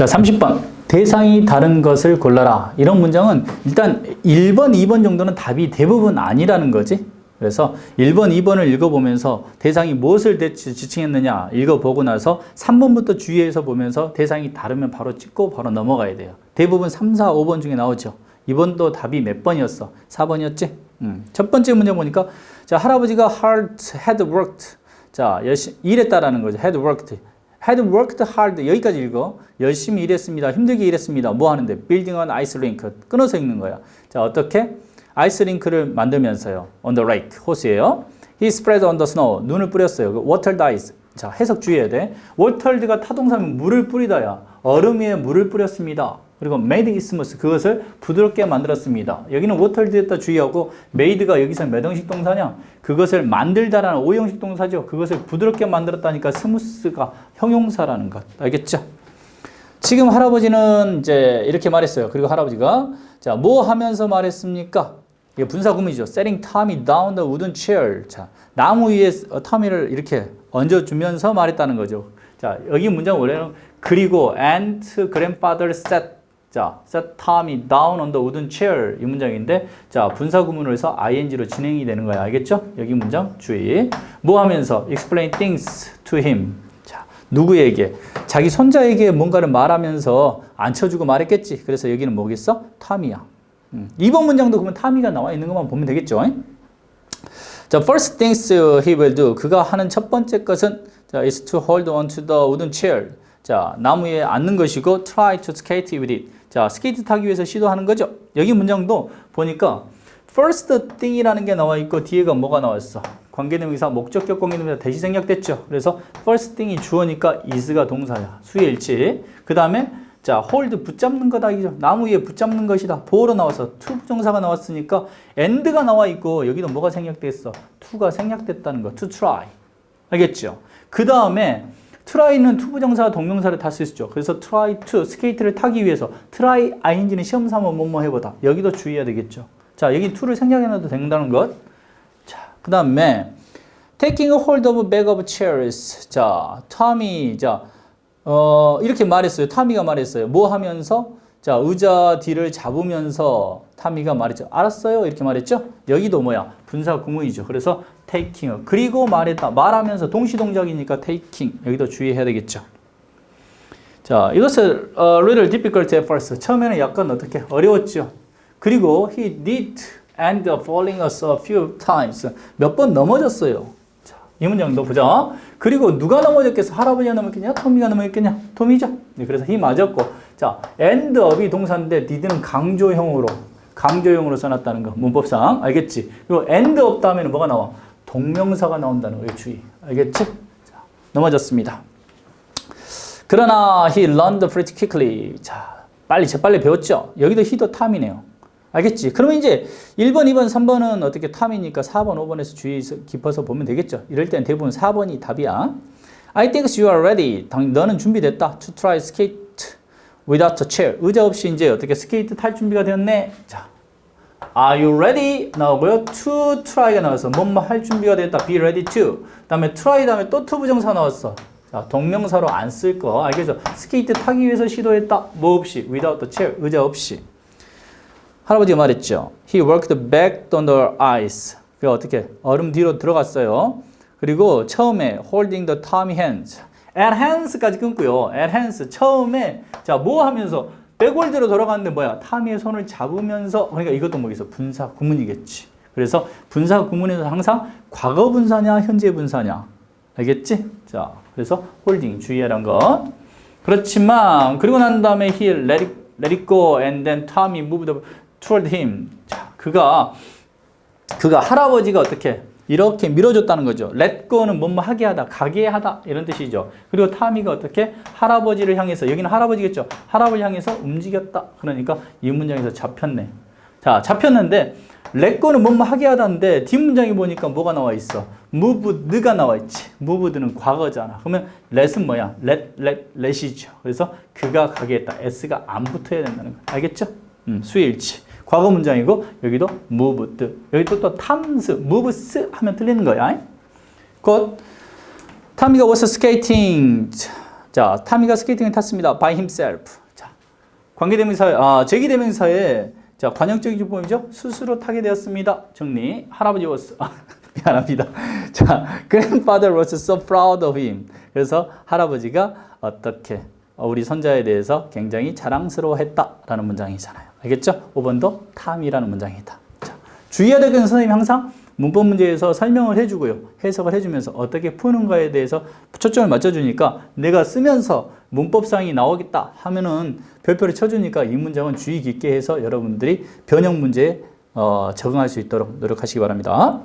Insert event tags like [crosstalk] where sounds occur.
자, 30번. 대상이 다른 것을 골라라. 이런 문장은 일단 1번, 2번 정도는 답이 대부분 아니라는 거지. 그래서 1번, 2번을 읽어보면서 대상이 무엇을 지칭했느냐 읽어보고 나서 3번부터 주의해서 보면서 대상이 다르면 바로 찍고 바로 넘어가야 돼요. 대부분 3, 4, 5번 중에 나오죠. 이번도 답이 몇 번이었어? 4번이었지? 음. 첫 번째 문제 보니까 자 할아버지가 hard had worked 자 열심히 일했다라는 거죠. had worked had worked hard 여기까지 읽어 열심히 일했습니다. 힘들게 일했습니다. 뭐 하는데 building an ice rink 끊어서 읽는 거야. 자 어떻게 아이스 링크를 만들면서요. on the lake 호수예요. he spread on the snow 눈을 뿌렸어요. 그 watered ice 자 해석 주의해야 돼. watered가 타동사면 물을 뿌리다야. 얼음 위에 물을 뿌렸습니다. 그리고 made smooth 그것을 부드럽게 만들었습니다. 여기는 watered였다 주의하고 made가 여기서 몇 형식 동사냐? 그것을 만들다라는 오형식 동사죠. 그것을 부드럽게 만들었다니까 smooth가 형용사라는 것. 알겠죠? 지금 할아버지는 이제 이렇게 말했어요. 그리고 할아버지가 자, 뭐 하면서 말했습니까? 이게 분사 구문이죠. setting Tommy down the wooden chair. 자, 나무 위에 터미를 이렇게 얹어주면서 말했다는 거죠. 자, 여기 문장 원래는 그리고 and grandfather sat 자, set Tommy down on the wooden chair 이 문장인데 자, 분사 구문으로 해서 ing로 진행이 되는 거야. 알겠죠? 여기 문장 주의. 뭐 하면서 explain things to him. 자, 누구에게? 자기 손자에게 뭔가를 말하면서 앉혀주고 말했겠지. 그래서 여기는 뭐겠어? 타미야. 음. 2번 문장도 그러면 타미가 나와 있는 것만 보면 되겠죠. 자, first things he will do. 그가 하는 첫 번째 것은 자, is to hold on to the wooden chair. 자, 나무에 앉는 것이고 try to skate with it. 자, 스케이트 타기 위해서 시도하는 거죠. 여기 문장도 보니까 first thing이라는 게 나와 있고 뒤에가 뭐가 나왔어? 관계대명사, 목적격 관계대명사 대시 생략됐죠. 그래서 first thing이 주어니까 is가 동사야. 수의 일치. 그 다음에 자, hold 붙잡는 거다 이죠. 나무 위에 붙잡는 것이다. 보어로 나와서 to 부정사가 나왔으니까 and가 나와 있고 여기도 뭐가 생략됐어? to가 생략됐다는 거. to try. 알겠죠? 그 다음에 try는 to 부정사 동명사를 다 쓸 수 있죠. 그래서 try to 스케이트를 타기 위해서 try ing는 시험 삼아 뭐뭐 해보다. 여기도 주의해야 되겠죠. 자, 여기 to를 생략해놔도 된다는 것. 자, 그 다음에 taking a hold of a bag of chairs. 자, 톰이 자 어, 이렇게 말했어요. 타미가 말했어요. 뭐 하면서? 자, 의자 뒤를 잡으면서 타미가 말했죠. 알았어요. 이렇게 말했죠. 여기도 뭐야? 분사 구문이죠. 그래서 taking. 그리고 말했다. 말하면서 동시 동작이니까 taking. 여기도 주의해야 되겠죠. 자, 이것을 어, little difficult at first. 처음에는 약간 어떻게 어려웠죠. 그리고 he did end up falling us a few times. 몇 번 넘어졌어요. 자, 이 문장도 보자. 그리고 누가 넘어졌겠어? 할아버지가 넘어졌겠냐? 토미가 넘어졌겠냐? 토미죠. 네, 그래서 he 맞았고. 자, end up이 동사인데 did는 강조형으로 강조형으로 써놨다는 거 문법상 알겠지? 그리고 end up 다음에는 뭐가 나와? 동명사가 나온다는 거 주의. 알겠지? 자, 넘어졌습니다. 그러나 he learned pretty quickly. 자, 빨리 재빨리 배웠죠? 여기도 he도 탐이네요. 알겠지? 그러면 이제 1번, 2번, 3번은 어떻게 탐이니까 4번, 5번에서 주의 깊어서 보면 되겠죠? 이럴 땐 대부분 4번이 답이야. I think you are ready. 당, 너는 준비됐다. To try skate without a chair. 의자 없이 이제 어떻게 스케이트 탈 준비가 되었네. 자, Are you ready? 나오고요. To try가 나와서 뭐뭐 할 준비가 됐다. Be ready to. 다음에 try 다음에 또 to 부정사 나왔어. 자, 동명사로 안 쓸 거. 알겠죠? 스케이트 타기 위해서 시도했다. 뭐 없이. without a chair. 의자 없이. 할아버지가 말했죠. He worked back on the ice. 그 어떻게 얼음 뒤로 들어갔어요. 그리고 처음에 holding the Tommy hands. At hands까지 끊고요. hands 처음에 자 뭐 하면서 백월드로 돌아갔는데 뭐야? 타미의 손을 잡으면서 그러니까 이것도 뭐겠어? 분사 구문이겠지. 그래서 분사 구문에서 항상 과거 분사냐 현재 분사냐 알겠지? 자 그래서 홀딩 주의하라는 것. 그렇지만 그리고 난 다음에 he let it, let it go and then Tommy moved toward him. 자 그가 그가 할아버지가 어떻게 이렇게 밀어줬다는 거죠. go는 뭐뭐 하게 하다, 가게 하다 이런 뜻이죠. 그리고 타미가 어떻게 할아버지를 향해서 여기는 할아버지겠죠. 할아버지 향해서 움직였다. 그러니까 이 문장에서 잡혔네. 자, 잡혔는데 go는 뭐뭐 하게 하다인데 뒷 문장에 보니까 뭐가 나와 있어? moved가 나와 있지. moved는 과거잖아. 그러면 let은 뭐야? let, let, let이죠. 그래서 그가 가게 했다. s가 안 붙어야 된다는 거. 알겠죠? 음, 수일치. 과거 문장이고 여기도 moved 여기 또또 탐스 moves 하면 틀리는 거야 곧 타미가 was skating 자, 타미가 스케이팅을 탔습니다. by himself. 자, 관계대명사, 아, 제기대명사의 자, 관형적인 주법이죠. 스스로 타게 되었습니다. 정리. 할아버지 was, 아, [laughs] 미안합니다. 자, grandfather was so proud of him. 그래서 할아버지가 어떻게 어, 우리 손자에 대해서 굉장히 자랑스러워했다라는 문장이잖아요. 알겠죠? 5번도 탐이라는 문장이다. 자, 주의해야 될 것은 선생님이 항상 문법 문제에서 설명을 해주고요. 해석을 해주면서 어떻게 푸는가에 대해서 초점을 맞춰주니까 내가 쓰면서 문법상이 나오겠다 하면은 별표를 쳐주니까 이 문장은 주의 깊게 해서 여러분들이 변형 문제에 어, 적응할 수 있도록 노력하시기 바랍니다.